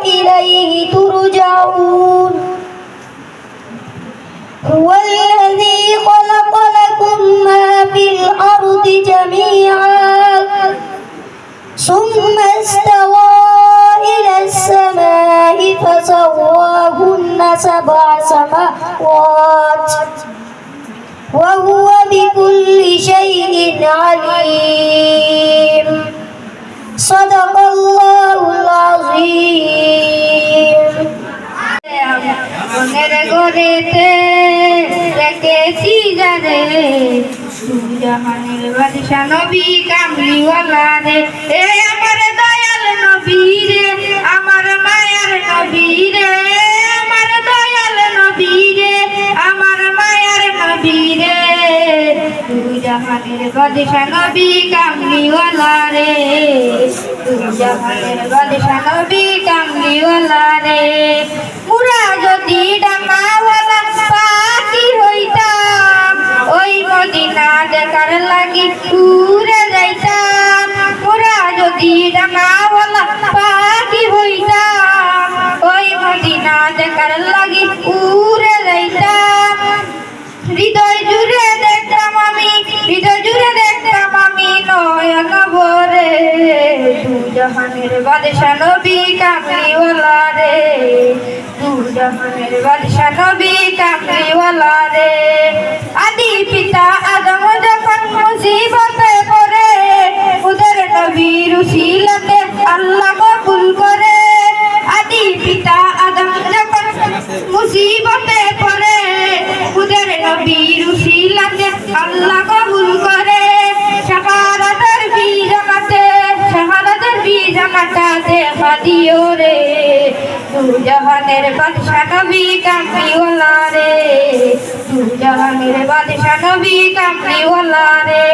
وإليه ترجعون. هو الذي خلق لكم ما في الأرض جميعا ثم استوى إلى السماء فسواهن سبع سماوات. মনের গড়েতে রেখেছি জানে জাহানের বাদশা নবী কামলিওয়ালা রে এ আমার দয়াল নবী রে আমার মায়ার নবী রে আমার দয়াল নবী রে আমার মায়ার নবী রে বাদশা নবী কামলিওয়ালা রে বাদশা নবী কামলিওয়ালা রে দেখার লাগি উড়ে যাইতাম? পুরা যদি ডাকাওয়ালা পাখি হইতাম, ওই মদিনা দেখার লাগি উড়ে যাইতাম? হৃদয় জুড়ে দেখতাম আমি, হৃদয় জুড়ে দেখতাম আমি নয়ন ভরে দু জাহানের বাদশা নবী কামলিওয়ালা রে দু জাহানের বাদশা নবী কামলিওয়ালা রে। উসিলাতে আল্লাহ কবুল করে। আদি পিতা আদম যখন মুসিবতে পড়ে, ওদের নবীর উসিলাতে আল্লাহ কবুল করে। শাহাদাতের বীজামাতে শাহাদাতের বীজামাতা দেখা দিও রে। দু জাহানের বাদশা নবী কামলিওয়ালা রে। দু জাহানের বাদশা নবী কামলিওয়ালা রে।